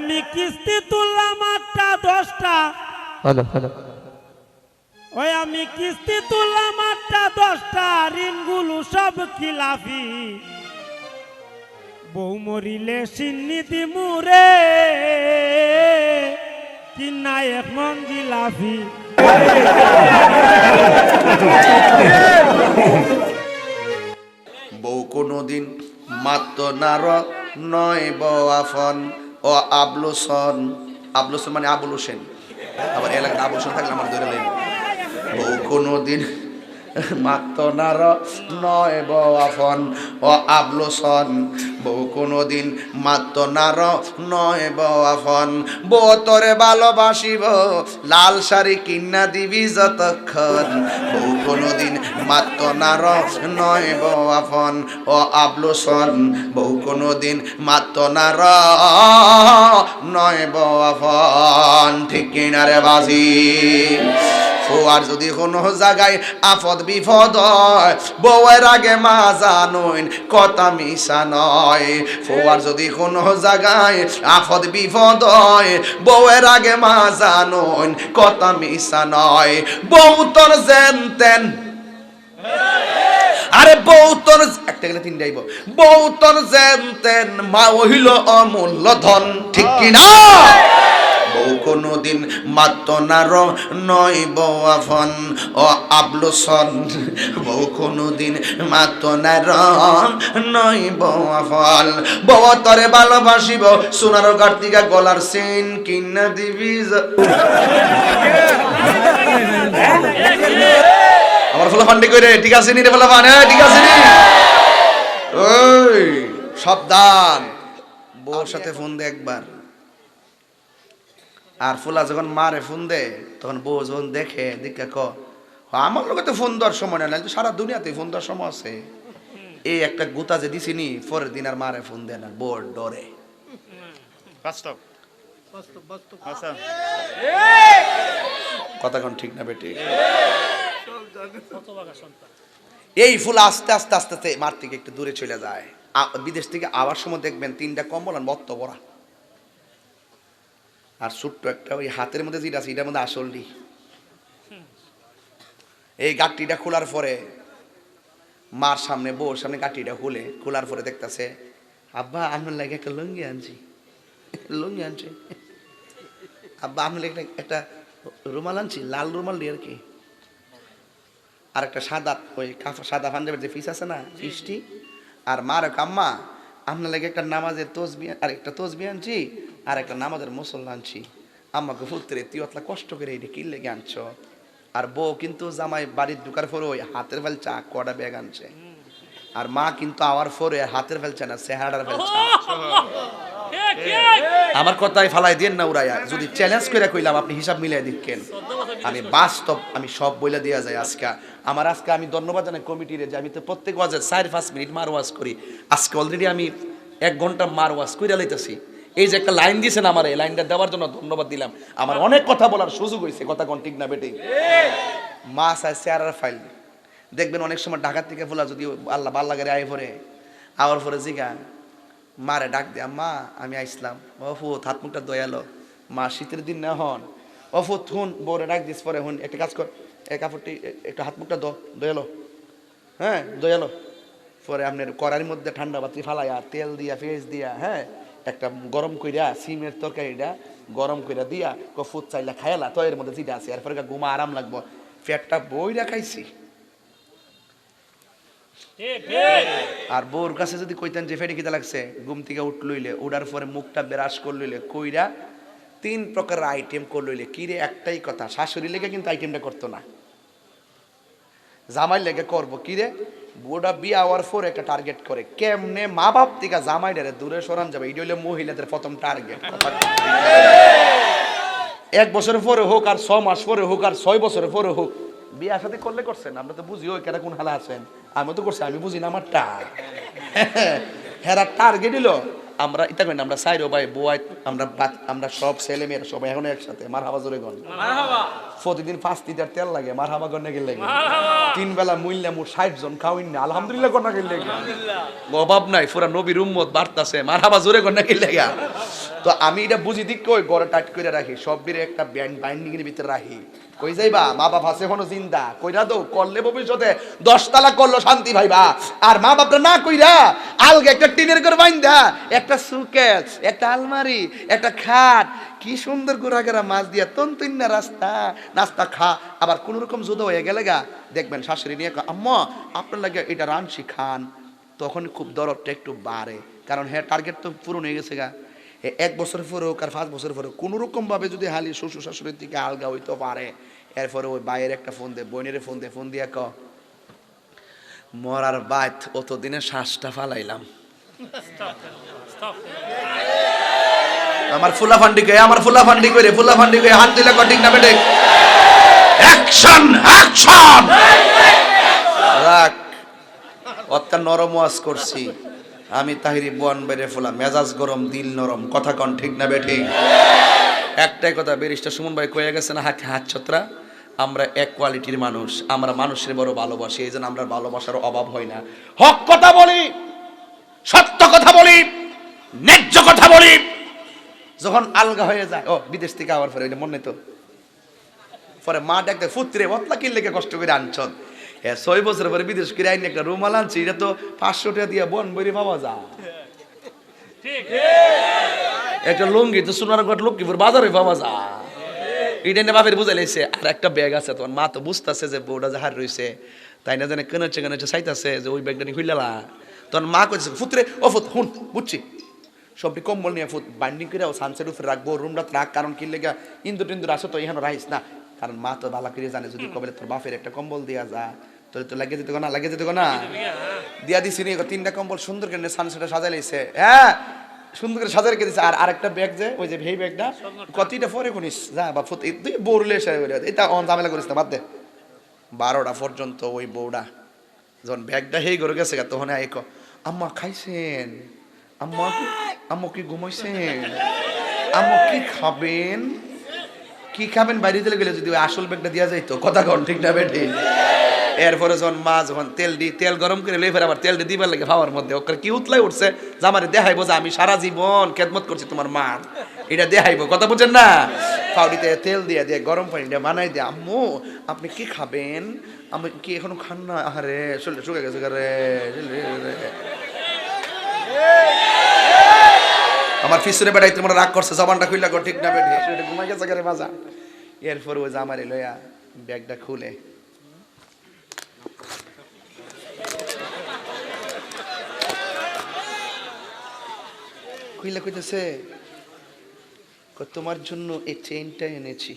আমি কিস্তি তুললাম আটটা দশটা। হ্যালো হ্যালো ওই আমি কিস্তি তুললাম আটটা দশটা ঋণগুলো সব খিলাফি। বউ মরিলে সিন্নিতি দিমুরে কিনা এক মন জিলাফি। বউ কোনোদিন মাত্র নার নয় বফন ও আবলোসন আবলোসন মানে আবুল হোসেন। আবার এলাকায় আবুল হোসেন থাকলে আমার ধরে নেই। কোনো দিন মাত্র নয় বফন ও আবলুসন বউ কোনোদিন মাত্র নার নয় বফন বউ তোরে ভালোবাসিব, লাল শাড়ি কিনা দিবি যতক্ষণ। বউ কোনোদিন মাত্র নার নয় বফন ও আবলুসন বউ কোনোদিন মাত্র নার নয় বফন ঠিক কিনারে বাজি? ফোয়ার যদি কোনো জায়গায় আফদ বিপদ হয়, বউয়ের আগে মা জানুন কথা মিশা নয় ফোয়ার যদি কোনো জায়গায় আফদ বিপদ হয়, বউয়ের আগে মা জানুন, কথা মিশা নয়। বউ তোর জেনতেন। আরে বউ তোর একটা গেলে তিনটা আইব। বউ তোর জেনতেন, মা হইল অমূল্য ধন, ঠিক কিনা? বউ কোনোদিন মাত্র নার নয় বউ আফন। ও আবলুসন, বউ কোনোদিন মাত্র নার নয় বউ আফল। বউ তরে ভালোবাসিব, সোনার কার্তিকা গলার সেন কিনা দিবি আমার ফলে ফান্ডি করে ঠিক আছে নি রে ফলে ফান ঠিক আছে সাবধান। বউর সাথে ফোন দে একবার। আর ফুলা যখন মারে ফোন দে তখন বউ যখন দেখে দেখে ক আমার লোকে তো ফোন দেওয়ার সময় না সারা দুনিয়াতে ফোন দেওয়ার সময় আছে। এই একটা গুতা যে দিছিনি পরের দিন আর মারে ফোন দেয় না বোর ডরে। আচ্ছা। কথা কোন ঠিক না বেটি? এই ফুল আস্তে আস্তে আস্তে আস্তে মার থেকে একটু দূরে চলে যায়। আ- বিদেশ থেকে আবার সময় দেখবেন তিনটা কম্বল আর বত্ত বড়া আর ছোট্ট একটা ওই হাতের মধ্যে যেটা আছে, এটার মধ্যে আসলটি এই গাঁটটিটা খোলার পরে মার সামনে, বউর সামনে গাঁটটিটা খুলে, খোলার পরে দেখতাছে, আব্বা, আপনার লাগে একটা লুঙ্গি আনছি। লুঙ্গি আনছি। আব্বা, আপনার লাগে একটা- রুমাল আনছি, লাল রুমাল দিয়ে আর কি। আর একটা সাদা, ওই সাদা পাঞ্জাবের যে ফিস আছে না ফিসটি আর মার কাম্মা আপনার লাগে একটা নামাজের তসবি আর একটা তসবি আনছি আর একটা নামাজের মুসল্লা আনছি। আম্মাকে ফুলতে তুই অতলা কষ্ট করে এটা কি লেগে আনছ? আর বউ কিন্তু জামাই বাড়ির ঢুকার পরে ওই হাতের ফেল চা কটা ব্যাগ আনছে। আর মা কিন্তু আওয়ার পরে হাতের ফেলছে না, চেহারার ফেলছে আমার কথাই ফালাই দেন না উড়াইয়া। যদি চ্যালেঞ্জ করে কইলাম, আপনি হিসাব মিলাই দিচ্ছেন। আমি বাস্তব, আমি সব বইলা দেওয়া যায় আজকে। আমার আজকে আমি ধন্যবাদ জানাই কমিটিরে যে আমি তো প্রত্যেক ওয়াজে চার পাঁচ মিনিট মার ওয়াজ করি। আজকে অলরেডি আমি এক ঘণ্টা মার ওয়াজ কইরা লাইতেছি। এই যে একটা লাইন দিয়েছেন আমার, এই লাইনটা দেওয়ার জন্য ধন্যবাদ দিলাম। আমার অনেক কথা বলার সুযোগ হয়েছে, কথা কোন ঠিক না বেটে মা চায় চেয়ারার ফাইল দেখবেন অনেক সময় ঢাকার থেকে ফুলা যদি আল্লাহ বাল্লা গাড়ি আয় পরে, আওয়ার পরে জিগা মারে ডাক দিয়া মা আমি আইসলাম। অফুত হাত মুখটা দয়ালো, মা, শীতের দিন না হন। অফুত হুন বউরে ডাক দিস পরে, হুন, একটা কাজ কর, এই কাপড়টি, একটু হাত মুখটা দয়ালো। হ্যাঁ দয়ালো। পরে আপনার কড়ার মধ্যে ঠান্ডা বাতি ফালাইয়া, তেল দিয়া পেঁয়াজ দিয়া হ্যাঁ একটা গরম কইরা, সিমের তরকারিটা গরম কইরা দিয়া কফুত চাইলা খাইলা তো এর মধ্যে যেটা আছে এরপরে ঘুমা আরাম লাগবো। পেটটা বইরা খাইছি। আর বউর কাছে যদি কইতেন যে, ফেটে কিতা লাগছে ঘুম থেকে উঠ লইলে, উড়ার পরে মুখটা বেরাস কর লইলে, কইরা তিন প্রকার আইটেম কর লইলে কিরে একটাই কথা, শাশুড়ি লেগে কিন্তু আইটেমটা করতো না। জামাই লেগে করব কিরে বুড়া বিয়া হওয়ার পর একটা টার্গেট করে কেমনে মা বাপ থেকে জামাই ডেরে দূরে সরান যাবে এটা হইলে মহিলাদের প্রথম টার্গেট এক বছর পরে হোক আর ছ মাস পরে হোক আর ছয় বছর পরে হোক বিয়া সাথে করলে করছেন আমরা তো বুঝি ওই কেটা কোন হালা আছেন আমি তো করছি আমি বুঝি না আমার হ্যাঁ হেরা টার্গেট দিল আমরা ইতা করি না, আমরা সাইরো ভাই বোয়াই আমরা আমরা সব ছেলে মেয়েরা সবাই এখন একসাথে মার হাবা জোরে গন প্রতিদিন পাঁচ লিটার তেল লাগে মার হাবা গন্না গেলে তিন বেলা মূল্যা মোট ষাট জন খাওয়াইন না আলহামদুলিল্লাহ গন্না গেলে অভাব নাই পুরা নবীর উম্মত বাড়তাছে মার হাবা জোরে গন্না গেলে তো আমি এটা বুঝি দিক কই গড়ে টাইট করে রাখি সব একটা ব্যান্ড বাইন্ডিং এর ভিতরে রাখি। কই যাইবা? মা বাপ আছে এখনও জিন্দা। কইরা তো করলে ভবিষ্যতে দশতলা করল শান্তি ভাইবা। আর মা বাপটা না কইরা আলগে একটা টিনের করে বাইন্দা। একটা সুকেস, একটা আলমারি, একটা খাট। কি সুন্দর গোড়াগেরা মাছ দিয়া তন্তুন রাস্তা। নাস্তা খা। আবার কোন রকম জুদো হয়ে গেলে গা, দেখবেন শাশুড়ি নিয়ে আম্মা, আপনার লাগে এটা রানছি খান। তখন খুব দরদটা একটু বাড়ে। কারণ হ্যাঁ টার্গেট তো পূরণ হয়ে গেছে গা। এক বছর পরে হোক আর পাঁচ বছর পরে কোনো রকম ভাবে যদি হালি শ্বশুর শাশুড়ির দিকে আলগা হইতে পারে এরপরে ওই বাইরের একটা ফোন দে বোনের ফোন দে ফোন দিয়া ক মরার বাদ অতদিনে শ্বাসটা ফালাইলাম। আমার ফুলা ফান্ডি কে আমার ফুলা ফান্ডি করে ফুলা ফান্ডি করে হাত দিলে কটিং না বেটে? অ্যাকশন অ্যাকশন রাখ অত্যার নরম ওয়াজ করছি। আমি তাহিরি বোয়ান বেড়ে ফোলা মেজাজ গরম, দিল নরম, কথা কন ঠিক না বেঠি? একটাই কথা বেরিস্টার সুমন ভাই কয়ে গেছে না হাতে ছত্রা আমরা এক কোয়ালিটির মানুষ, আমরা মানুষের বড় ভালোবাসি, এই জন্য আমরা ভালোবাসার অভাব হয় না। হক কথা বলি, সত্য কথা বলি, ন্যায্য কথা বলি। যখন আলগা হয়ে যায়, ও, বিদেশ থেকে আবার ওইটা মনে তো? পরে মা ডাকতে ফুত্রে বতলা কিনলে কষ্ট করে আনছন। হ্যাঁ ছয় বছর পরে বিদেশ করে একটা রুমাল আনছি, এটা তো পাঁচশো টাকা দিয়ে বন বইরে পাওয়া যায়। একটা লুঙ্গি তো লক্ষ্মীপুর বাজারে পাওয়া যায়। এটা নিয়ে বাপের লাইছে, আর একটা ব্যাগ আছে তোমার। মা তো বুঝতেছে যে বউটা যাহার রয়েছে তাই না জানে কেনাচ্ছে কেনাচ্ছে চাইতেছে যে ওই ব্যাগটা নিয়ে খুললা তখন মা কইছে, ফুতরে, ও ফুত, হুন, বুঝছি। সবটি কম্বল নিয়ে ফুট বাইন্ডিং করে সানসেট উপরে রাখব রুমটা রাখ কারণ কি লেগা ইন্দুর টিন্দুর আসো তো এখানে রাখিস না। কারণ মা তো ভালো করে জানে যদি কবে তোর বাপের একটা কম্বল দিয়া যা তোর তো লাগিয়ে দিতে না লাগিয়ে দিতে না। দিয়া দিছি নি তিনটা কম্বল সুন্দর করে সানসেটে সাজাই লাইছে। হ্যাঁ সুন্দর করে সাজাই রেখে দিছে। আর আরেকটা ব্যাগ যে ওই যে ভেই ব্যাগটা কতটা পরে কোনিস যা বা তুই বউরলে এটা অন ঝামেলা করিস না বাদ দে। বারোটা পর্যন্ত ওই বউটা যখন ব্যাগটা হেই করে গেছে তখন আইক আম্মা খাইছেন? আম্মা আম্মু কি ঘুমাইছেন? আম্মু কি খাবেন? কি খাবেন? বাইরে দিলে গেলে যদি আসল ব্যাগটা দেওয়া যাইতো, কথা কন, ঠিক না বেঠি এরপরে যখন মা যখন তেল দি তেল গরম করে লেই ফের, আবার তেল দিবার লাগে খাওয়ার মধ্যে ওকে কি উতলাই উঠছে? যে আমার দেখাইবো যে আমি সারা জীবন খেদমত করছি তোমার মা এটা দেখাইবো, কথা বুঝেন না? পাউডিতে তেল দিয়ে দিয়ে, গরম পানি দিয়ে বানাই দিয়ে, আম্মু, আপনি কি খাবেন? আমি কি এখনও খান না? শরীরটা শুকে গেছে রে। আমার ফিসুরে বেড়াই তোমার রাগ করছে জবানটা খুললা কর ঠিক না বেঠে? সেটা ঘুমাই গেছে গারে বাজা। এরপর ওই জামারে লইয়া ব্যাগটা খুলে। খুইলা কইতেছে কই, তোমার জন্য এই চেইনটা এনেছি।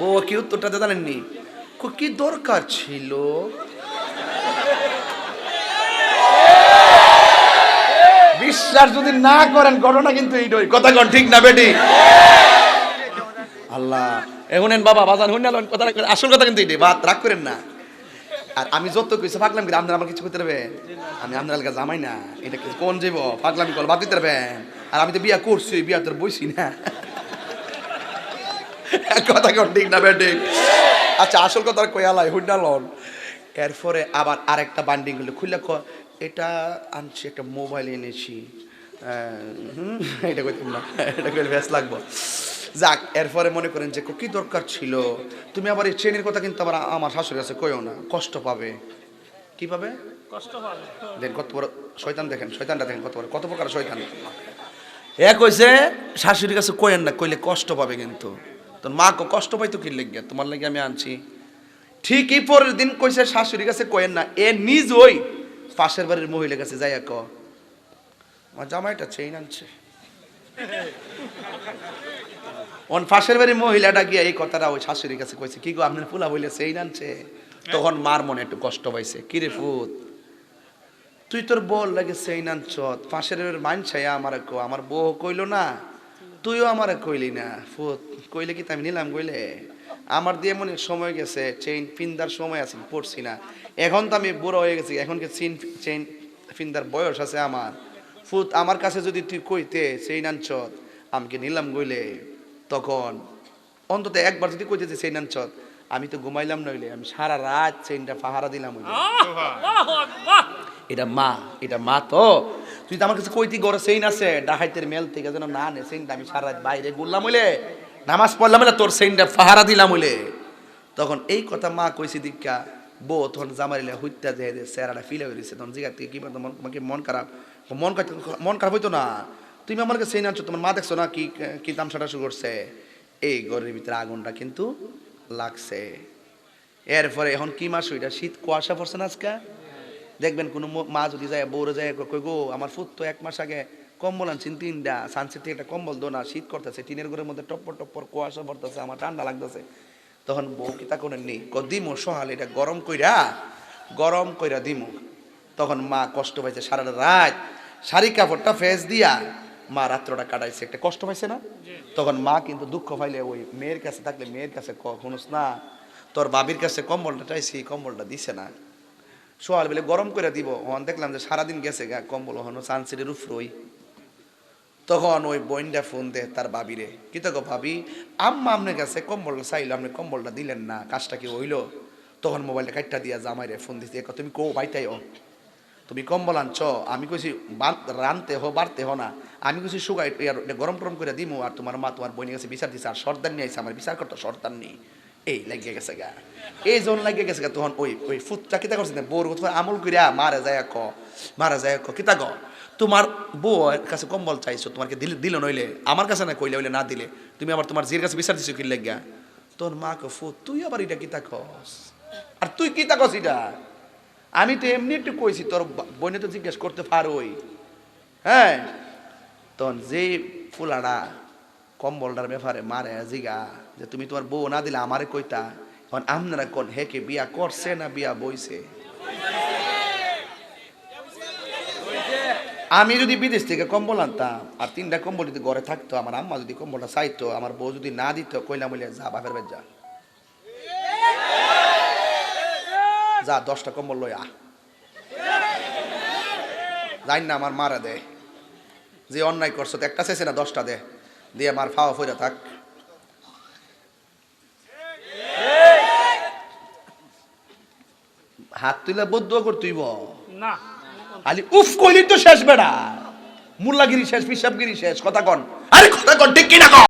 বউ কি উত্তরটা জানেননি? কি দরকার ছিল? বিশ্বাস যদি না করেন, ঘটনা কিন্তু এইটাই। কথা কন, ঠিক না বেটি? আল্লাহ এখন বাবা, বাজান হইনা কথা আসল কথা কিন্তু এইটাই, বাত, রাগ করেন না। আর আমি যত কিছু পাগলাম কিন্তু আপনারা আমার কিছু করতে পারবেন? আমি আপনার এলাকা জামাই না, এটা কিছু কোন যাইব পাগলামি কল বাদ দিতে পারবেন? আর আমি তো বিয়া করছি বিয়া তোর বইছি না। কথা কন, ঠিক না বেটি? আচ্ছা আসল কথা হইনা লন এরপরে আবার আরেকটা বান্ডিং হলো, খুললে এটা আনছি একটা মোবাইল এনেছি। এটা কইতাম না এটা কইলে ব্যাস লাগবো। যাক এরপরে মনে করেন যে কি দরকার ছিল? তুমি আবার এই ট্রেনের কথা কিন্তু আবার আমার শাশুড়ি কাছে কইও না কষ্ট পাবে। কি পাবে? কষ্ট পাবে। দেখেন কত বড় শয়তান দেখেন শয়তানটা দেখেন কত বড় কত প্রকার শয়তান। এ কইছে শাশুড়ির কাছে কইেন না কইলে কষ্ট পাবে কিন্তু। তোর মা কো কষ্ট পাইতো কি লেগে তোমার লাগে আমি আনছি। ঠিকই পরের দিন কইছে শাশুড়ির কাছে কইেন না এ নিজ ওই পাশের বাড়ির মহিলার কাছে যাইয়া ক আমার জামাইটা চেইন আনছে। অন পাশের বাড়ির মহিলাটা গিয়ে এই কথাটা ওই শাশুড়ির কাছে কইছে, কি গো, আপনার ফুলা বইলে চেইন আনছে? তখন মার মনে একটু কষ্ট পাইছে কিরে ফুত, তুই তোর বল লাগে সেই নান চত পাশের মান ছায়া আমার কো আমার বউ কইলো না, তুইও আমার কইলি না। ফুত, কইলে কি আমি নিলাম কইলে? আমার দিয়ে মনে সময় গেছে চেইন ফিন্দার সময় আছে পড়ছি না। এখন তো আমি বুড়ো হয়ে গেছি, এখন কি চেইন চেইন ফিন্দার বয়স আছে আমার? ফুত, আমার কাছে যদি তুই কইতে সেই নান চত আমি কি নিলাম কইলে তখন, অন্তত একবার যদি কইতে সেই নান চত আমি তো ঘুমাইলাম নইলে, আমি সারা রাত চেইনটা পাহারা দিলাম এটা মা এটা মা তো। তুই তো আমার কাছে কইতি গড়ে সেইন আছে, ডাহাইতের মেল থেকে যেন না নে সেইনটা আমি সারা রাত বাইরে ঘুরলাম হইলে। নামাজ পড়লাম হইলে তোর সেইনটা ফাহারা দিলাম হইলে তখন এই কথা মা কইছি, দীক্ষা, বউ তখন জামারিলে হইতা যে স্যারাটা ফিলে হয়েছে তখন জিগার থেকে কি মন তোমাকে মন খারাপ। মন মন খারাপ হইতো না। তুমি আমার কাছে সেই আনছো, তোমার মা দেখছ না কি কি তামসাটা শুরু করছে? এই ঘরের ভিতরে আগুনটা কিন্তু লাগছে। এরপরে এখন কি মাস ওইটা? শীত কুয়াশা পড়ছে না আজকে? দেখবেন কোনো মা যদি যায়, বউরে যায় কই গো, আমার ফুট তো এক মাস আগে কম্বল আনছেন তিনটা। সানসেট থেকে একটা কম্বল দো না শীত করতেছে টিনের ঘরের মধ্যে টপ্পর টপ্পর কুয়াশা পড়তেছে আমার ঠান্ডা লাগতেছে। তখন বউ কি তা করেন নি ক দিমু সহাল এটা গরম কইরা গরম কইরা দিমু। তখন মা কষ্ট পাইছে সারা রাত শাড়ি কাপড়টা ফেস দিয়া মা রাত্রটা কাটাইছে। একটা কষ্ট পাইছে না? তখন মা কিন্তু দুঃখ পাইলে ওই মেয়ের কাছে থাকলে মেয়ের কাছে কখনোস না তোর বাবির কাছে কম্বলটা চাইছি কম্বলটা দিছে না। সোয়াল বেলে গরম করে দিব। ওখান দেখলাম যে সারাদিন গেছে গা কম্বল ওখানো সানসিটের উফরই তখন ওই বইনটা ফোন দে তার বাবিরে, কি তো ভাবি? আম্মা আপনার কাছে কম্বলটা চাইলো আপনি কম্বলটা দিলেন না, কাজটা কি হইল? তখন মোবাইলটা কাটটা দিয়া জামাইরে ফোন দিতে "এ তুমি কো বাইতাই ও তুমি কম্বল আনছ, আমি কইছি রানতে হো, বাড়তে হো না, আমি কইছি সুগাই গরম টরম করে দিমু, আর তোমার মা তোমার বইনের কাছে বিচার দিছে, আর সর্দার নিয়ে আইছে, আমার বিচার করতো সর্দার নেই। এই লাগিয়ে গেছে গা। এই জন লাগিয়ে গেছে গা তখন ওই ওই ফুটটা কিতা করছে কথা আমল করিয়া মারা যায় ক মারা যায় ক কিতা গ তোমার বউয়ের কাছে কম্বল চাইছো তোমাকে দিল দিল নইলে আমার কাছে না কইলে হইলে না দিলে, তুমি আবার তোমার জির কাছে বিচার দিছো কি লাগিয়া? তোর মা ক, ফুট, তুই আবার এটা কিতা কস? আর তুই কিতা কস এটা? আমি তো এমনি একটু কইছি, তোর বা- বোনে তো জিজ্ঞেস করতে পারোই হ্যাঁ? তখন যে ফুলাটা কম্বলটার ব্যাপারে মারে, জিগা, যে তুমি তোমার বউ না দিলে আমারে কইতা, এখন আপনারা কোন হেকে বিয়া করছে না বিয়া বইছে? আমি যদি বিদেশ থেকে কম্বল আনতাম, আর তিনটা কম্বল যদি ঘরে থাকতো, আমার আম্মা যদি কম্বলটা চাইতো, আমার বউ যদি না দিত কইলাম বলে যা, বাপের বাড়ি যা। যা, দশটা কম্বল আ। যাই না, আমার মারা দে। যে অন্যায় করছ একটা শেষে না, দশটা দে। দিয়ে আমার ফাওয়া ফিরে থাক হাত তুলে বদ্ধ কর তুইব না। খালি উফ কইলি তো শেষ বেড়া। মুল্লাগিরি শেষ পিসাবগিরি শেষ কথা কন। আরে কথা কন ঠিক কিনা কন?